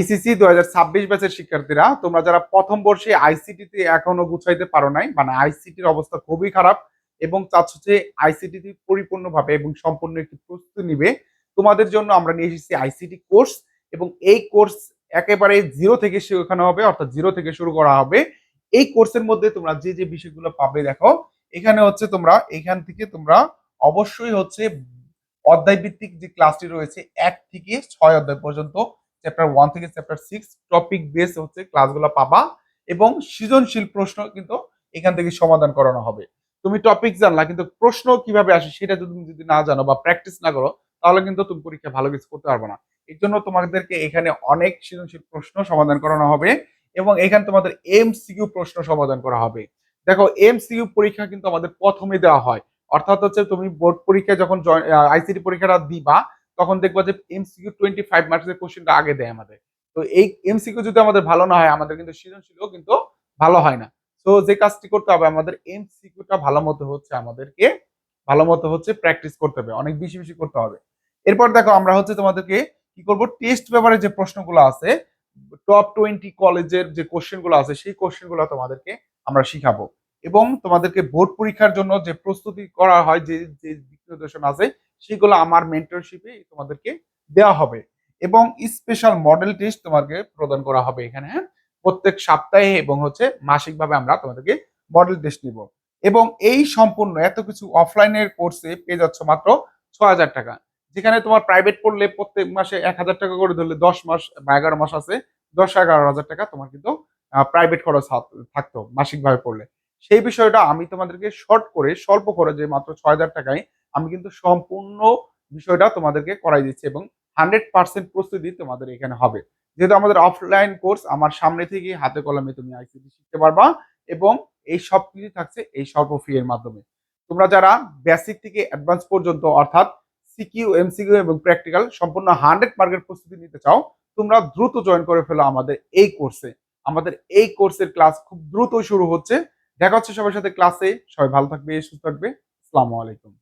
ACC দু হাজার ছাব্বিশ ব্যাচের শিক্ষার্থীরা, তোমরা যারা প্রথম বর্ষে আইসিটিতে এখনও গুছাইতে পারো নাই মানে আইসিটির অবস্থা খুবই খারাপ এবং চাচ্ছ যে আইসিটিতে পরিপূর্ণভাবে এবং সম্পূর্ণ একটি প্রস্তুতি নিবে, তোমাদের জন্য আমরা নিয়ে এসেছি আইসিটি কোর্স এবং এই কোর্স একেবারে জিরো থেকে শেখানো হবে, অর্থাৎ জিরো থেকে শুরু করা হবে। এই কোর্সের মধ্যে তোমরা যে যে বিষয়গুলো পাবে, দেখো, এখানে হচ্ছে তোমরা, এখান থেকে তোমরা অবশ্যই হচ্ছে অধ্যায় ভিত্তিক যে ক্লাসটি রয়েছে, এক থেকে ছয় অধ্যায় পর্যন্ত চ্যাপ্টার ওয়ান থেকে চ্যাপ্টার সিক্স টপিক বেস হচ্ছে ক্লাসগুলো পাবা এবং সৃজনশীল প্রশ্ন কিন্তু এখান থেকে সমাধান করানো হবে। তুমি টপিক জানলা, কিন্তু প্রশ্ন কীভাবে আসে সেটা যদি তুমি যদি না জানো বা প্র্যাকটিস না করো, তাহলে কিন্তু তুমি পরীক্ষা ভালো কিছু করতে পারবে না। এর জন্য তোমাদেরকে এখানে অনেক সৃজনশীল প্রশ্ন সমাধান করানো হবে এবং এখানে তোমাদের এমসিকিউ প্রশ্ন সমাধান করা হবে। দেখো এমসিকিউ পরীক্ষা কিন্তু আমাদের প্রথমে দেওয়া হয়। অর্থাৎ হচ্ছে তুমি বোর্ড পরীক্ষায় যখন আইসিটি পরীক্ষাটা দিবা তখন দেখব যে এমসিকিউ টোয়েন্টি ফাইভ মার্কসের কোশ্চেনটা আগে দেয় আমাদের। তো এই এমসিকিউ যদি আমাদের ভালো না হয়, আমাদের কিন্তু সৃজনশীলও কিন্তু ভালো হয় না। তো যে কাজটি করতে হবে, আমাদের এমসিকিউটা ভালো মতো হচ্ছে আমাদেরকে, ভালো মতো হচ্ছে প্র্যাকটিস করতে হবে, অনেক বেশি বেশি করতে হবে। এরপর দেখো, আমরা হচ্ছে তোমাদেরকে কি করব টেস্ট পেপারে যে প্রশ্নগুলো আছে টপ টোয়েন্টি কলেজের যে কোশ্চেনগুলো আছে, সেই কোশ্চেনগুলো তোমাদেরকে আমরা শিখাবো। এবং তোমাদেরকে বোর্ড পরীক্ষার জন্য যে প্রস্তুতি করা হয়, যে যে দিক নির্দেশনা আছে সেগুলো আমার মেন্টরশিপে তোমাদেরকে দেওয়া হবে। এবং স্পেশাল মডেল টেস্ট তোমাকে প্রদান করা হবে এখানে। প্রত্যেক সপ্তাহে এবং হচ্ছে মাসিকভাবে আমরা তোমাদেরকে মডেল টেস্ট নিব। এবং এই সম্পূর্ণ এত কিছু অফলাইনের কোর্সে পেয়ে যাচ্ছ মাত্র ছ হাজার টাকা। যেখানে তোমার প্রাইভেট পড়লে প্রত্যেক মাসে এক হাজার টাকা করে ধরলে দশ মাস বা এগারো মাস আছে, দশ এগারো হাজার টাকা তোমার কিন্তু প্রাইভেট খরচ থাকতো মাসিকভাবে পড়লে। সেই বিষয়টা আমি তোমাদেরকে শর্ট করে, স্বল্প যে মাত্র ছয় হাজার টাকায় আমি কিন্তু সম্পূর্ণ বিষয়টা তোমাদেরকে করাই দিচ্ছি এবং হান্ড্রেড পার্সেন্ট প্রস্তুতি তোমাদের এখানে হবে। যেহেতু আমাদের অফলাইন কোর্স আমার সামনে থেকে হাতে কলমে তুমি আইসিটি শিখতে পারবা এবং এই সব কিছু থাকছে এই স্বল্প ফি এর মাধ্যমে। তোমরা যারা বেসিক থেকে অ্যাডভান্স পর্যন্ত, অর্থাৎ সিকিউ এমসিকিউ এবং প্র্যাকটিক্যাল সম্পূর্ণ হান্ড্রেড মার্কের প্রস্তুতি নিতে চাও, তোমরা দ্রুত জয়েন করে ফেলো আমাদের এই কোর্সে আমাদের এই কোর্সের ক্লাস খুব দ্রুত শুরু হচ্ছে। দেখা হচ্ছে সবার সাথে ক্লাসে সবাই ভালো থাকবে, সুস্থ থাকবে। আসসালামু আলাইকুম।